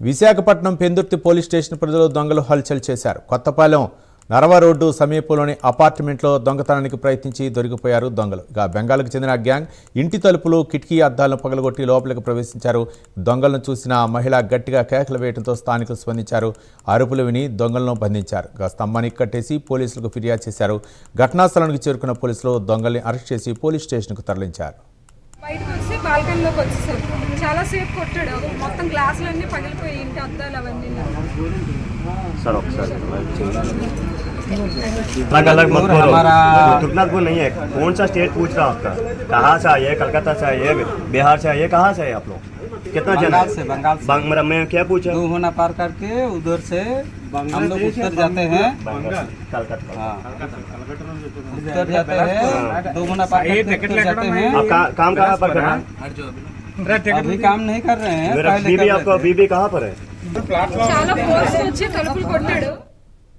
Visakhapatnam Pendurthi police station పరిధిలో దొంగలు హల్చల్ చేశారు. కొత్తపాలెం నరవ రోడ్డు సమీపంలోని అపార్ట్మెంట్లో దొంగతనానికి ప్రయత్నించి దొరికిపోయారు దొంగలు. ఇక బెంగాల్కు చెందిన గ్యాంగ్ ఇంటి తలుపులు కిటికీ అద్దాలను పగలగొట్టి లోపలికి ప్రవేశించారు. దొంగలను చూసిన మహిళ గట్టిగా కేకలు వేయడంతో స్థానికులు స్పందించారు. అరుపులు విని దొంగలను బంధించారు. ఇక స్తంభానికి కట్టేసి పోలీసులకు ఫిర్యాదు చేశారు. ఘటనా స్థలానికి చేరుకున్న పోలీసులు దొంగల్ని అరెస్ట్ చేసి పోలీస్ స్టేషన్కు తరలించారు. మళ్ళీ బాల్కనీలోకి చాలా చాలాసేపు కొట్టాడు. మొత్తం గ్లాసులన్నీ పగిలిపోయి ఇంటి అద్దాలు అవన్నీ. సార్ ఒకసారి अलग अलग मत बोलो तुकनाथपुर नहीं है कौन सा स्टेट पूछ रहा आपका कहाँ से आए कलकत्ता से आए बिहार से आए कहाँ से आए आप लोग कितना जन बंगाल से बंगाल से बंग मेरा मैं क्या पूछा दो होना पार करके उधर से हम लोग उत्तर जाते हैं कलकत्ता हाँ उत्तर जाते हैं दो होना पार करके उत्तर जाते हैं आप का, काम कहाँ पर कर रहे हैं अभी काम नहीं कर रहे हैं मेरा पहले बीबी कर आपका बीबी कहाँ पर है చాలా ఫోర్స్ వచ్చి తలుపులు కొట్టాడు